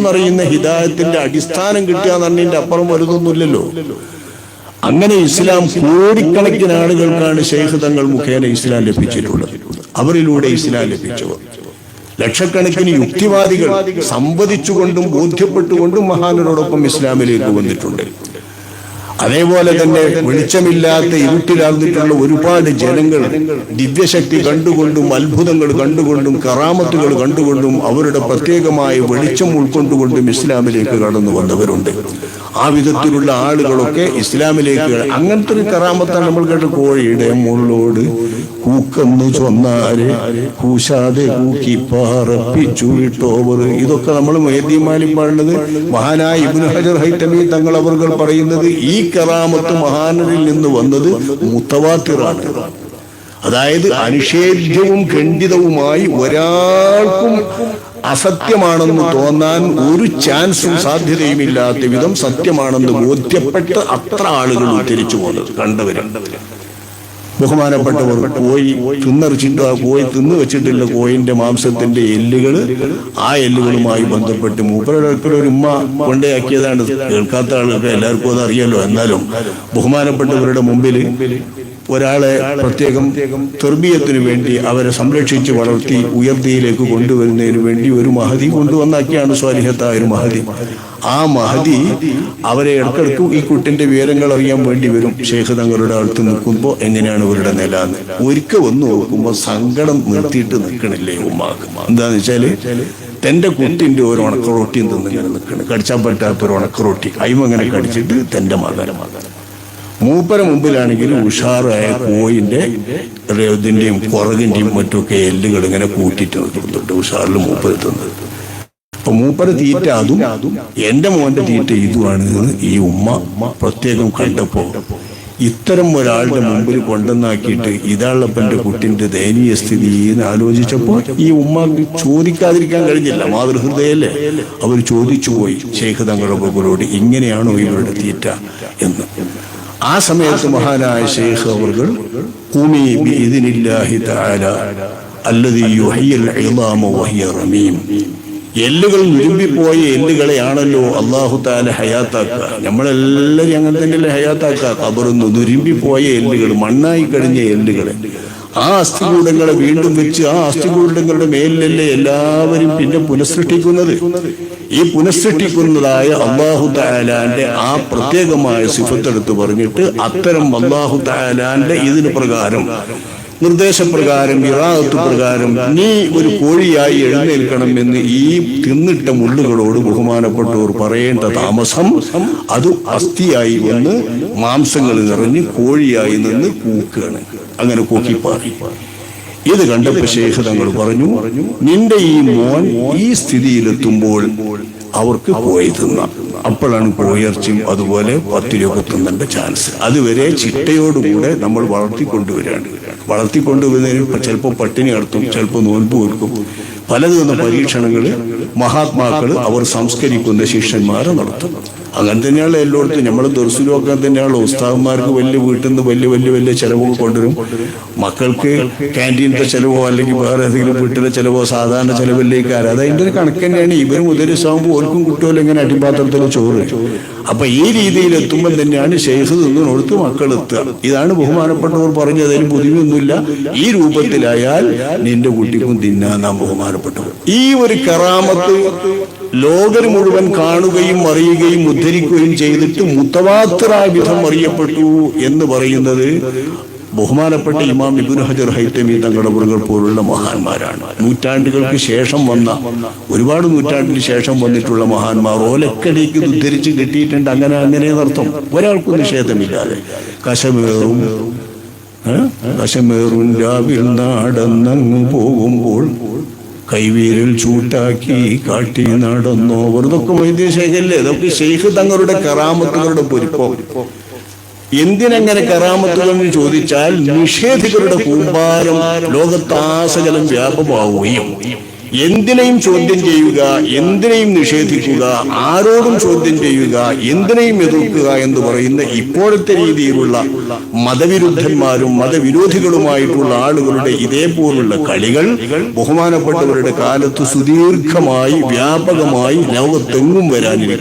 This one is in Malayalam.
എന്നറിയുന്ന ഹിദായത്തിന്റെ അടിസ്ഥാനം കിട്ടുക എന്നതിന്റെ അപ്പുറം വരുന്നൊന്നുമില്ലല്ലോ അങ്ങനെ ഇസ്ലാം കോടിക്കണക്കിന് ആളുകൾക്കാണ് ഷെയ്ഖ് തങ്ങൾ മുഖേന ഇസ്ലാം ലഭിച്ചിട്ടുള്ളത്. അവരിലൂടെ ഇസ്ലാം ലഭിച്ചവർ. ലക്ഷക്കണക്കിന് യുക്തിവാദികൾ സംവദിച്ചുകൊണ്ടും ബോധ്യപ്പെട്ടുകൊണ്ടും മഹാനരോടൊപ്പം ഇസ്ലാമിലേക്ക് വന്നിട്ടുണ്ട്. അതേപോലെ തന്നെ വെളിച്ചമില്ലാത്ത ഇരുട്ടിലാർന്നിട്ടുള്ള ഒരുപാട് ജനങ്ങൾ ദിവ്യശക്തി കണ്ടുകൊണ്ടും അത്ഭുതങ്ങൾ കണ്ടുകൊണ്ടും കറാമത്തുകൾ കണ്ടുകൊണ്ടും അവരുടെ പ്രത്യേകമായ വെളിച്ചം ഉൾക്കൊണ്ടുകൊണ്ടും ഇസ്ലാമിലേക്ക് കടന്നു വന്നവരുണ്ട്. ആ വിധത്തിലുള്ള ആളുകളൊക്കെ ഇസ്ലാമിലേക്ക് അങ്ങനത്തെ ഒരു കറാമത്താണ് നമ്മൾ കേട്ട കോഴിയുടെ മുള്ളോട് കൂക്കെന്ന് ചൊന്നാരെ കൂശാതെ കൂക്കി പാറപ്പിച്ചു വിട്ടോവർ ഇതൊക്കെ നമ്മൾ മേദ്യമാലി പാടുന്നത് മഹാനായ ഇബ്നു ഹജർ ഹൈത്തമി തങ്ങൾ അവർ പറയുന്നത് ഈ കറാമത്ത് മഹാനരിൽ നിന്ന് വന്നത് മുത്തവാത്തിറാണ്. അതായത് അനിഷേധ്യവും ഖണ്ഡിതവുമായി ഒരാൾക്കും അസത്യമാണെന്ന് തോന്നാൻ ഒരു ചാൻസും സാധ്യതയുമില്ലാത്ത വിധം സത്യമാണെന്ന് ബോധ്യപ്പെട്ട് അത്ര ആളുകൾ ഉദ്ധരിച്ചു പോകുന്നത് കണ്ടവരും. ബഹുമാനപ്പെട്ടവർ കോഴി തിന്നറിച്ചിട്ട് ആ കോഴി തിന്നു വെച്ചിട്ടില്ല കോയിന്റെ മാംസത്തിന്റെ എല്ലുകൾ ആ എല്ലുകളുമായി ബന്ധപ്പെട്ട് മൂപ്പരുടെ ഒരു ഉമ്മ കൊണ്ടേയാക്കിയതാണ്. കേൾക്കാത്ത ആളുകൾക്ക് എല്ലാവർക്കും അത് അറിയാലോ. എന്നാലും ബഹുമാനപ്പെട്ടവരുടെ മുമ്പിൽ ഒരാളെ പ്രത്യേകം തെർബീയത്തിന് വേണ്ടി അവരെ സംരക്ഷിച്ച് വളർത്തി ഉയർത്തിയിലേക്ക് കൊണ്ടുവരുന്നതിന് വേണ്ടി ഒരു മഹതി കൊണ്ടുവന്നാക്കിയാണ് സ്വാലിഹത്തായ ഒരു മഹതി. ആ മഹതി അവരെ ഇടക്കിടക്ക് ഈ കുട്ടിന്റെ വിവരങ്ങൾ അറിയാൻ വേണ്ടി വരും. ശേഖ് തങ്ങളുടെ അടുത്ത് നിൽക്കുമ്പോൾ എങ്ങനെയാണ് ഇവരുടെ നില ഒരിക്കൽ വന്നു നോക്കുമ്പോൾ സങ്കടം നിർത്തിയിട്ട് നിൽക്കണില്ലേ ഉമ്മാക്ക്? എന്താന്ന് വെച്ചാൽ തന്റെ കുട്ടിന്റെ ഒരു ഉണക്കറോട്ടിയും തിന്നിങ്ങനെ നിൽക്കണം. കടിച്ചാൻ പറ്റാത്ത ഒരു ഉണക്കറോട്ടി. അയിമങ്ങനെ കടിച്ചിട്ട് തന്റെ മകനെ. മകൻ മൂപ്പര മുമ്പിലാണെങ്കിൽ ഉഷാറായ കോയിന്റെ ഇതിന്റെയും കുറകിന്റെയും മറ്റൊക്കെ എല്ലുകൾ ഇങ്ങനെ കൂട്ടിയിട്ട് നിർത്തുന്നുണ്ട് ഉഷാറിൽ മൂപ്പര തിന്നത്. അപ്പൊ മൂപ്പര തീറ്റ അതും എന്റെ മോന്റെ തീറ്റ ഇതുമാണ് ഈ ഉമ്മ പ്രത്യേകം കണ്ടപ്പോ ഇത്തരം ഒരാളുടെ മുമ്പിൽ കൊണ്ടുവന്നാക്കിയിട്ട് ഇതാളപ്പന്റെ കുട്ടിന്റെ ദയനീയ സ്ഥിതി എന്ന് ആലോചിച്ചപ്പോൾ ഈ ഉമ്മ ചോദിക്കാതിരിക്കാൻ കഴിഞ്ഞില്ല. മാതൃഹൃദയല്ലേ. അവർ ചോദിച്ചു പോയി ശേഖ തങ്ങളുടെ ഇങ്ങനെയാണോ ഇവരുടെ തീറ്റ എന്ന്. ആ സമയത്ത് മഹാനായ ശേഖ് അവർ ഖുമി ബിഇദ്നില്ലാഹി തആല അല്ലദീ യുഹയ്യിൽ ഇളാമ വഹിയ റമീം. എല്ലുകൾ നിരുമ്പിപ്പോയ എല്ലുകളെയാണല്ലോ അള്ളാഹു താല ഹയാത്താക്കുക. നമ്മളെല്ലാവരും അങ്ങനെ തന്നെയല്ലേ ഹയാത്താക്കുക. കബറുന്നു നുരുമ്പിപ്പോയ എല്ലുകൾ മണ്ണായി കഴിഞ്ഞ എല്ലുകൾ ആ അസ്ഥികൂടങ്ങളെ വീണ്ടും വെച്ച് ആ അസ്ഥികൂടങ്ങളുടെ മേലിലല്ലേ എല്ലാവരും പിന്നെ പുനഃസൃഷ്ടിക്കുന്നത്? ഈ പുനഃസൃഷ്ടിക്കുന്നതായ അള്ളാഹു താലാന്റെ ആ പ്രത്യേകമായ സിഫത്തെടുത്ത് പറഞ്ഞിട്ട് അത്തരം അള്ളാഹു താലാന്റെ ഇതിന് പ്രകാരം നിർദ്ദേശപ്രകാരം ഇറാഹത്ത് പ്രകാരം നീ ഒരു കോഴിയായി എഴുന്നേൽക്കണം എന്ന് ഈ തിന്നിട്ട മുള്ളുകളോട് ബഹുമാനപ്പെട്ടവർ പറയേണ്ട താമസം അത് അസ്ഥിയായി വന്ന് മാംസങ്ങൾ നിറഞ്ഞ് കോഴിയായി നിന്ന് കൂക്കുകയാണ്. അങ്ങനെ കൂക്കിപ്പാറി ഇത് കണ്ടപ്പോ ശേഖ തങ്ങൾ പറഞ്ഞു നിന്റെ ഈ മോൻ ഈ സ്ഥിതിയിലെത്തുമ്പോൾ അവർക്ക് പോയി തിന്നാം. അപ്പോഴാണ് പോയർച്ചയും അതുപോലെ പത്തിരിയൊക്കെ തിന്നേണ്ട ചാൻസ് അതുവരെ ചിട്ടയോടുകൂടെ നമ്മൾ വളർത്തിക്കൊണ്ടുവരാണ് വളർത്തിക്കൊണ്ടുവരുന്നതിന് ചിലപ്പോൾ പട്ടിണി നടത്തും ചിലപ്പോൾ നോൻപ് കൊടുക്കും. പലതരം പരീക്ഷണങ്ങൾ മഹാത്മാക്കൾ അവർ സംസ്കരിക്കുന്ന ശിഷ്യന്മാരെ നടത്തും. അങ്ങനെ തന്നെയാണ് എല്ലായിടത്തും. നമ്മൾ ഒക്കെ തന്നെയാണ്. ഉസ്താവന്മാർക്ക് വലിയ വീട്ടിൽ നിന്ന് വലിയ വലിയ വലിയ ചിലവൊക്കെ കൊണ്ടുവരും. മക്കൾക്ക് ക്യാന്റീനത്തെ ചിലവോ അല്ലെങ്കിൽ വേറെ ഏതെങ്കിലും വീട്ടിലെ ചിലവോ സാധാരണ ചിലവിലേക്ക് ആരും അത് അതിന്റെ ഒരു കണക്ക് തന്നെയാണ്. ഇവരും ഉദരസാകുമ്പോൾ ഓർക്കും കുട്ടികളും ഇങ്ങനെ അടിപാത്രത്തിൽ ചോറ്. അപ്പൊ ഈ രീതിയിൽ എത്തുമ്പോൾ തന്നെയാണ് ഷെയ്ഖ് നിന്നോടത്ത് മക്കൾ എത്തുക. ഇതാണ് ബഹുമാനപ്പെട്ടവർ പറഞ്ഞത്. അതിന് പുതിയൊന്നുമില്ല ഈ രൂപത്തിലായാൽ നിന്റെ കുട്ടിക്കും തിന്നാനാം ബഹുമാനപ്പെട്ടവർ. ഈ ഒരു കറാമത്ത് ലോകർ മുഴുവൻ കാണുകയും അറിയുകയും ഉദ്ധരിക്കുകയും ചെയ്തിട്ട് മുത്തവാത്തറായ വിധം അറിയപ്പെട്ടു എന്ന് പറയുന്നത് ബഹുമാനപ്പെട്ട ഇമാം ഇബുൻ ഹജർ ഹൈത്തമി തങ്ങളുടെ പോലുള്ള മഹാന്മാരാണ്. നൂറ്റാണ്ടുകൾക്ക് ശേഷം വന്ന ഒരുപാട് നൂറ്റാണ്ടിന് ശേഷം വന്നിട്ടുള്ള മഹാന്മാർ ഓലക്കടിക്ക് ഉദ്ധരിച്ച് കിട്ടിയിട്ടുണ്ട്. അങ്ങനെ അങ്ങനെ അർത്ഥം ഒരാൾക്കും നിഷേധമില്ലാതെ. കശമേറും? കശമേറും രാവിൽ നാടന്നങ്ങ് പോകുമ്പോൾ കൈവീരിൽ ചൂട്ടാക്കി കാട്ടി നടന്നോവർ ഇതൊക്കെ ഷെയ്ഖല്ലേ ഇതൊക്കെ ഷെയ്ഖ് തങ്ങളുടെ കറാമത്തുകളുടെ പൊരുപ്പം. എന്തിനങ്ങനെ കറാമത്തുകൾ എന്ന് ചോദിച്ചാൽ നിഷേധികളുടെ കൂമ്പാരം ലോകത്താസകലം വ്യാപമാവുകയും എന്തിനേയും ചോദ്യം ചെയ്യുക എന്തിനേയും നിഷേധിക്കുക ആരോടും ചോദ്യം ചെയ്യുക എന്തിനേയും എതിർക്കുക എന്ന് പറയുന്ന ഇപ്പോഴത്തെ രീതിയിലുള്ള മതവിരുദ്ധന്മാരും മതവിരോധികളുമായിട്ടുള്ള ആളുകളുടെ ഇതേപോലുള്ള കളികൾ ബഹുമാനപ്പെട്ടവരുടെ കാലത്ത് സുദീർഘമായി വ്യാപകമായി ലോകത്തെങ്ങും വരാനിരിക്കും